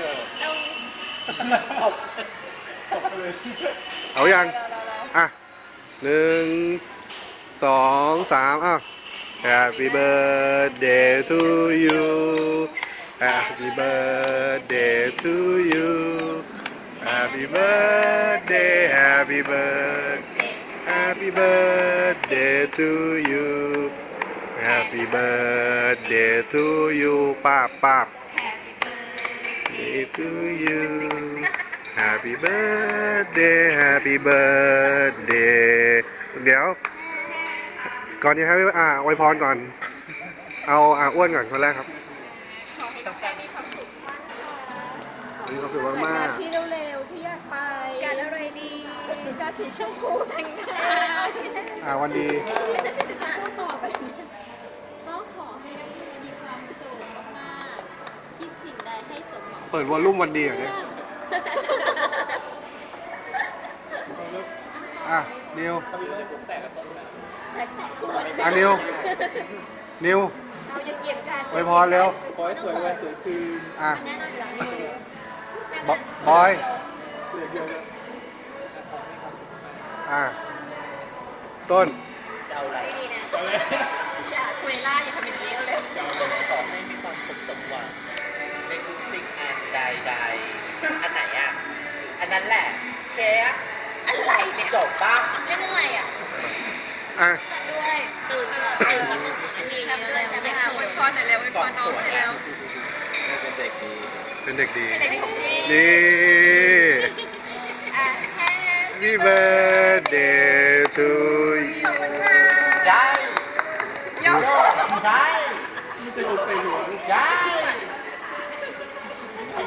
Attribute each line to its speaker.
Speaker 1: กิด
Speaker 2: เอา
Speaker 1: ตบตบเลย
Speaker 3: เอายัง อ่ะหนึ่งสองสามอ่ะ Happy birthday to you Happy birthday to you Happy birthday Happy birthday Happy birthday to you Happy birthday to you ป้าบป้าบ Birthday to you Happy birthday Happy birthday เดี๋ยว ก่อนที่ให้อ่าอวยพรก่อน เอาอ่าอ้วนก่อนคนแรกครับ
Speaker 2: ขอให้ทุกคนมีความสุขมากค่ะ
Speaker 3: มีความสุขมาก
Speaker 2: ที่เร็วๆที่อยากไป
Speaker 4: การอะไรดี
Speaker 2: การสีชมพูแต่งงาน
Speaker 3: ๆอ่าวันดี
Speaker 2: เปิ
Speaker 3: ดวอลลุ่มวันดีเหรอเนี่ยอะนิวอะนิวนิว
Speaker 4: เราจะเกลียดกัน
Speaker 3: อวยพรเร็ว
Speaker 1: ขอให้สวยวันสวยคืน
Speaker 3: อะ
Speaker 4: แน่นอนอยู่แล้วนี่
Speaker 3: บอบบอย
Speaker 1: เหลือเดียวเลย
Speaker 3: อะต้น
Speaker 1: จะเอาอะไร
Speaker 4: ไม่ดีนะ
Speaker 1: เอาเลย
Speaker 2: อย่าคุยล่าอย่าทำ
Speaker 1: ใดๆอันไหนอะ อันนั้นแหละเคอะ
Speaker 4: อะไรเนี่ย
Speaker 1: จบป่ะ
Speaker 4: เล่นอะไรอะ
Speaker 3: อะ
Speaker 4: ด้วย ตื่นก่อนตื่นมาเป็นอันนี้
Speaker 2: ทำด้วยใช่ไหมคะอวยพรหน่อยเร็วอวยพรน้องหน่อยเร็ว
Speaker 1: เป็นเด็กดี
Speaker 3: เป็นเด็กดี
Speaker 2: เป็นเด็กของพี่
Speaker 3: นี่
Speaker 2: อะ
Speaker 3: Happy birthday to you
Speaker 1: ใช่
Speaker 2: ยก
Speaker 1: ใช่ใช่